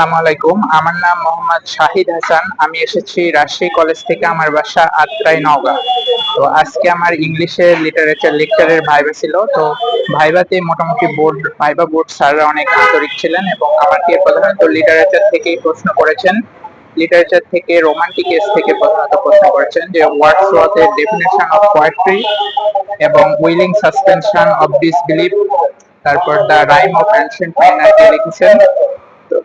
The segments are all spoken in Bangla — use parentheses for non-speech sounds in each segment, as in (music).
আসসালামু আলাইকুম। আমার নাম মোহাম্মদ শাহিদ হাসান। আমি এসেছি রাজশাহী কলেজ থেকে আমার বাসা আত্রাই নওগাঁ। তো আজকে আমার ইংলিশের লিটারেচার লেকচারের ভাইবা ছিল। তো ভাইবাতে মোটামুটি বোর্ড, ভাইবা বোর্ড স্যাররা অনেক আন্তরিক ছিলেন এবং আমাকে প্রধানত লিটারেচার থেকেই প্রশ্ন করেছেন। লিটারেচার থেকে রোমান্টিক এস থেকে প্রধানত প্রশ্ন করেছেন যে ওয়ার্ডসওয়ার্থের ডেফিনেশন অফ পোয়েট্রি এবং উইলিং সাসপেনশন অফ ডিসবিলিভ তারপর দ্য রাইম অফ অ্যানশিয়েন্ট লিখেছেন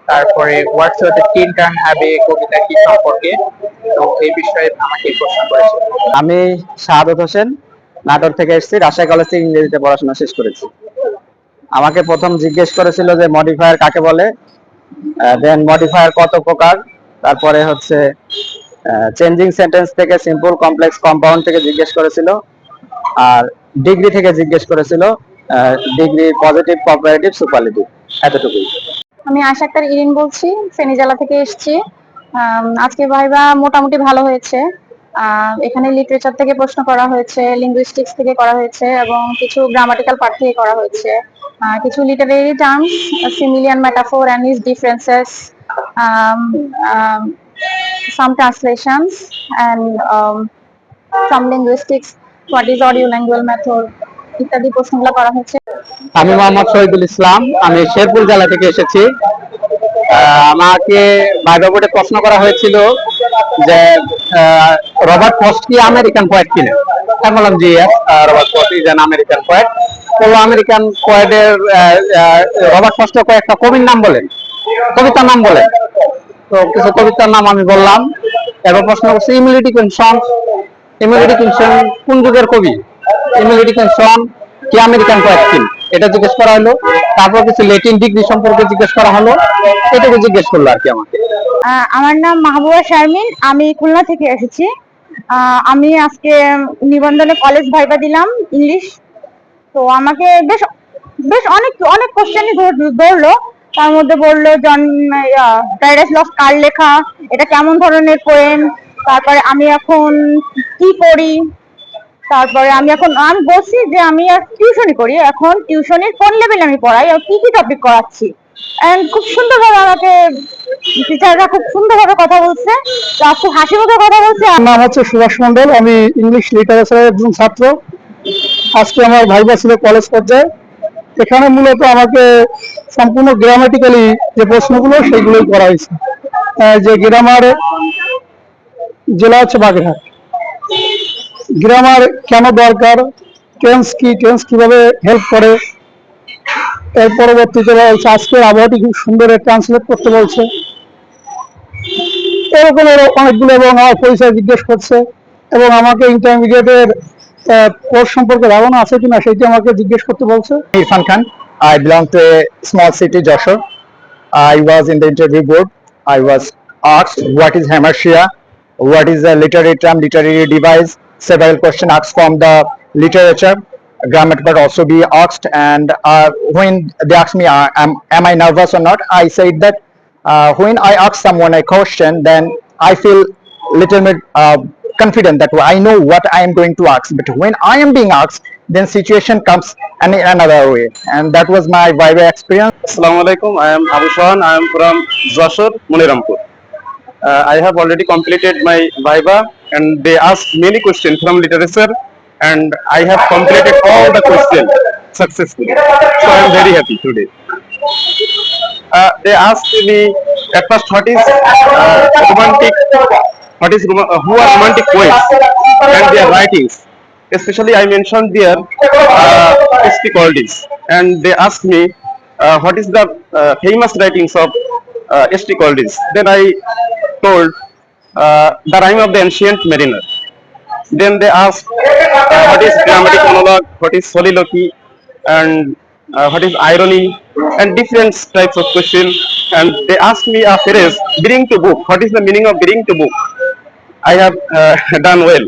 তারপরে হোয়াটসঅ্যাপে তিন টার্ন হ্যাবে কবিতা কি সম্পর্কে, তো এই বিষয়ে আমাকে প্রশ্ন করেছে। আমি শাহাদত হোসেন, নাটোর থেকে এসেছি, রাজশাহী কলেজ থেকে ইংরেজিতে পড়াশোনা শেষ করেছি। আমাকে প্রথম জিজ্ঞেস করেছিল যে মডিফায়ার কাকে বলে দেন মডিফায়ার কত প্রকার, তারপরে হচ্ছে চেঞ্জিং সেন্টেন্স থেকে সিম্পল কমপ্লেক্স কম্পাউন্ড থেকে জিজ্ঞেস করেছিল, আর ডিগ্রি থেকে জিজ্ঞেস করেছিল ডিগ্রি পজিটিভ কোঅপারেটিভ সুপারলেটিভ এতটুকুই। আমি আশা আক্তার ইরিন বলছি ফেনী জেলা থেকে এসেছি। আজকে ভাইবা মোটামুটি ভালো হয়েছে। এখানে লিটারেচার থেকে প্রশ্ন করা হয়েছে লিঙ্গুইস্টিক্স থেকে করা হয়েছে এবং কিছু গ্রামাটিক্যাল পার্ট থেকে করা হয়েছে। কিছু literary terms simile metaphor and is differences translations and um, some linguistics what is audio lingual method ইত্যাদি প্রশ্নগুলো করা হয়েছে। আমি মোহাম্মদ শহীদুল ইসলাম। আমি শেরপুর জেলা থেকে এসেছি। আমাকে ভাইবা বোর্ডে প্রশ্ন করা হয়েছিল যে রবার্ট ফস্ট কি আমেরিকান পোয়েট কিনা? আমি বললাম, জি Robert Frost is an American poet বলল আমেরিকান পোয়েটের রবার্ট ফস্টের কয়েকটা কবির নাম বলেন কবিতার নাম বলেন তো কিছু কবিতার নাম আমি বললাম। এবার প্রশ্ন করছি ইমিউনিটি কনসন ইমিউনিটি কনসন কোন যুগের কবি? ইমিউনিটি কনসন কি আমেরিকান পোয়েট এটা জিজ্ঞেস করা হলো তারপর কিছু লেটিন ডিগ্রি সম্পর্কে জিজ্ঞেস করা হলো এটাকে জিজ্ঞেস করল আর কি আমাকে আমার নাম মাহবুবা শারমিন আমি খুলনা থেকে এসেছি আমি আজকে নিবন্ধনে কলেজ ভাইবা দিলাম ইংলিশ তো আমাকে বেশ বেশ অনেক অনেক কোশ্চেনই ধরলো তার মধ্যে বলল জন প্যারাডাইস লস কার লেখা এটা কেমন ধরনের পোয়েম তারপরে আমি এখন কি করি তারপরে আমি এখন, আমি বলছি যে আমি আর টিউশনই করি। এখন টিউশনের কোন লেভেলে আমি পড়াই আর কি কি টপিক করাচ্ছি? এন্ড খুব সুন্দরভাবে আমাকে টিচাররা খুব সুন্দরভাবে কথা বলছে তো খুব হাসি মুখে কথা বলছে। নাম হচ্ছে সুভাষ মন্ডল আমি ইংলিশ লিটারেচারের একজন ছাত্র। আজকে আমার ভাইবা ছিল কলেজ পর্যায়ে। এখানে মূলত আমাকে সম্পূর্ণ গ্রামাটিক্যালি যে প্রশ্নগুলো সেগুলোই করা হয়েছে যে গ্রামার জেলা হচ্ছে বাগেরহাট। গ্রামার কেন দরকার? টেন্স কি? টেন্স কীভাবে হেল্প করে? এর পরবর্তীতে বলা হচ্ছে আজকের আবহাওয়াটি খুব সুন্দর ট্রান্সলেট করতে বলছে। এরকম অনেকগুলো এবং আমার পরিচয় জিজ্ঞেস করছে এবং আমাকে ইন্টারমিডিয়েটের কোর্স সম্পর্কে ধারণা আছে কিনা সেটি আমাকে জিজ্ঞেস করতে বলছে। Irfan Khan. I belong to a small city, Joshua. I was in the interview board. I was asked what is Hamartia, what is a literary term, literary. Several questions asked from the literature. Grammar but also be asked. And uh, when they asked me, uh, am, am I nervous or not? I said that uh, when I ask someone a question, then I feel little bit uh, confident that I know what I am going to ask. But when I am being asked, then situation comes in another way. And that was my Viva experience. Assalamu alaikum. I am Abu. I am from Joshor, Munirampur. Uh, I have already completed my Viva and they asked many questions from literature and I have completed all the questions successfully. So I am very happy today. Uh, they asked me at first what is uh, romantic, what is uh, who are romantic poets and their writings. Especially I mentioned their uh, S.P. And they asked me uh, what is the uh, famous writings of uh, S.T. Then I told uh, the rhyme of the ancient mariner. Then they asked uh, what is dramatic monologue, what is soliloquy, and uh, what is irony, and different types of questions. And they asked me a phrase, bring to book. What is the meaning of bring to book? I have uh, (laughs) done well.